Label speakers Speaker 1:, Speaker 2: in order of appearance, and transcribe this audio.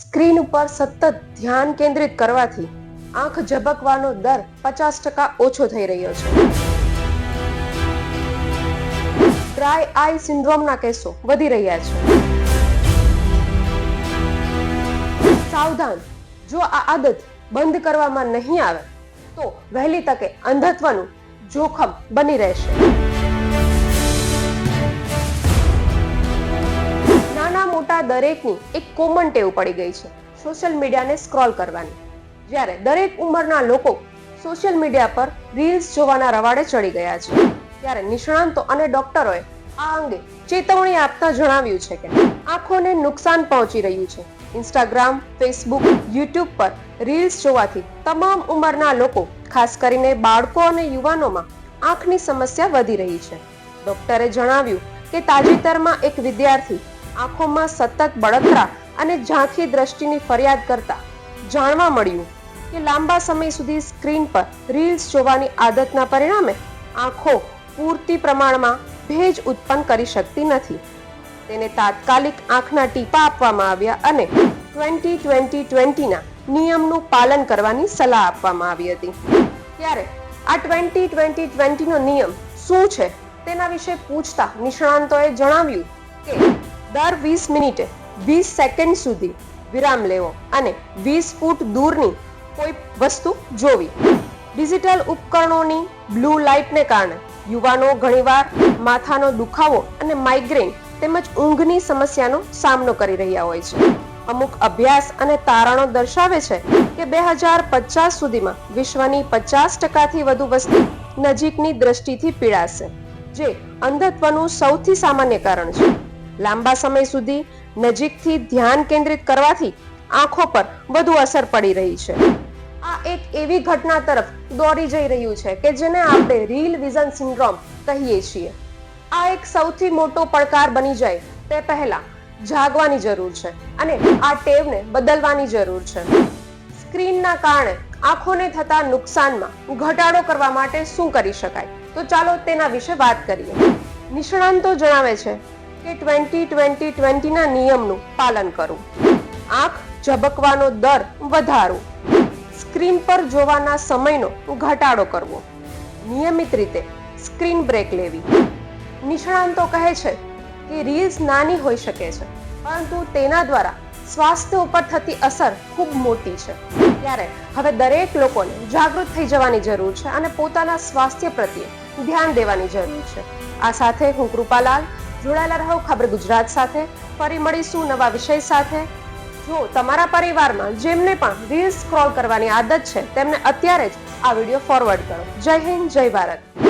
Speaker 1: Screen ઉપર સતત ધ્યાન કેન્દ્રિત કરવાથી આંખ ઝબકવાનો દર પચાસ ટકા ઓછો થઈ રહ્યો છે. ડ્રાય આઈ સિન્ડ્રોમના કેસો વધી રહ્યા છે. સાવધાન. જો આ આદત બંધ કરવામાં નહીં આવે, તો વહેલી તકે અંધત્વનું જોખમ બની રહેશે. નાના મોટા દરેકની એક કોમન ટેવ પડી ગઈ છે સોશિયલ મીડિયાને સ્ક્રોલ કરવાની. જ્યારે દરેક ઉંમરના લોકો સોશિયલ મીડિયા પર રીલ્સ જોવાના રવાડે ચડી ગયા છે. ત્યારે નિષ્ણાંતો અને ડોક્ટરોએ આ અંગે ચેતવણી આપતા જણાવ્યું છે કે આંખોને નુકસાન પહોંચી રહ્યું છે. ઇન્સ્ટાગ્રામ ફેસબુક યુટ્યુબ પર રીલ્સ જોવાથી તમામ ઉંમરના લોકો, ખાસ કરીને બાળકો અને યુવાનોમાં આંખની સમસ્યા વધી રહી છે. ડોક્ટરે જણાવ્યું કે તાજેતરમાં એક વિદ્યાર્થી આંખોમાં સતત બળતરા અને ઝાંખી દ્રષ્ટિની ફરિયાદ કરતા જાણવા મળ્યું કે લાંબા સમય સુધી સ્ક્રીન પર રીલ્સ જોવાની આદતના પરિણામે આંખો પૂરતી પ્રમાણમાં ભેજ ઉત્પન્ન કરી શકતી નથી. તેને તાત્કાલિક આંખના ટીપા આપવામાં આવ્યા અને ટ્વેન્ટી ટ્વેન્ટી ટ્વેન્ટીના નિયમનું પાલન કરવાની સલાહ આપવામાં આવી હતી. ત્યારે આ ટ્વેન્ટી ટ્વેન્ટી ટ્વેન્ટીનો નિયમ શું છે તેના વિશે પૂછતા નિષ્ણાંતોએ જણાવ્યું કે દર વીસ મિનિટે વીસ સેકન્ડ સુધી વિરામ લેવો અને વીસ ફૂટ દૂરની કોઈ વસ્તુ જોવી. ડિજિટલ ઉપકરણોની બ્લુ લાઇટને કારણે યુવાનો ઘણીવાર માથાનો દુખાવો અને માઇગ્રેન તેમજ ઊંઘની સમસ્યાનો સામનો કરી રહ્યા હોય છે. અમુક અભ્યાસ અને તારણો દર્શાવે છે કે બે હજાર પચાસ સુધીમાં વિશ્વની પચાસ ટકાથી વધુ વસ્તી નજીકની દ્રષ્ટિથી પીડાશે, જે અંધત્વનું સૌથી સામાન્ય કારણ છે. લાંબા સમય સુધી નજીકથી ધ્યાન કેન્દ્રિત કરવાથી આંખો પર વધુ અસર પડી રહી છે. આ એક એવી ઘટના તરફ દોરી જઈ રહ્યું છે કે જેને આપણે રીલ વિઝન સિન્ડ્રોમ કહીએ છીએ. આ એક સૌથી મોટો પડકાર બની જાય તે પહેલા જાગવાની જરૂર છે અને આ ટેવને બદલવાની જરૂર છે. સ્ક્રીનના કારણે આંખોને થતા નુકસાનમાં ઘટાડો કરવા માટે શું કરી શકાય? તો ચાલો તેના વિશે વાત કરીએ. નિષ્ણાંતો જણાવે છે કે ટ્વેન્ટી ટ્વેન્ટી ટ્વેન્ટીના નિયમનું પાલન કરવું આંખ ઝબકવાનો દર વધારો. સ્ક્રીન પર જોવાના સમયનો ઘટાડો કરવો. નિયમિત રીતે સ્ક્રીન બ્રેક લેવી. નિષ્ણાંતો કહે છે કે રીલ્સ નાની હોઈ શકે છે, પરંતુ તેના દ્વારા સ્વાસ્થ્ય ઉપર થતી અસર ખૂબ મોટી છે. ત્યારે હવે દરેક લોકોને જાગૃત થઈ જવાની જરૂર છે અને પોતાના સ્વાસ્થ્ય પ્રત્યે ધ્યાન દેવાની જરૂર છે. આ સાથે હું કૃપાલાલ જોડાયેલા રહો ખબર ગુજરાત સાથે. ફરી મળીશું નવા વિષય સાથે. જો તમારા પરિવારમાં જેમને પણ રીલ સ્ક્રોલ કરવાની આદત છે, તેમને અત્યારે જ આ વીડિયો ફોરવર્ડ કરો. જય હિન્દ, જય ભારત.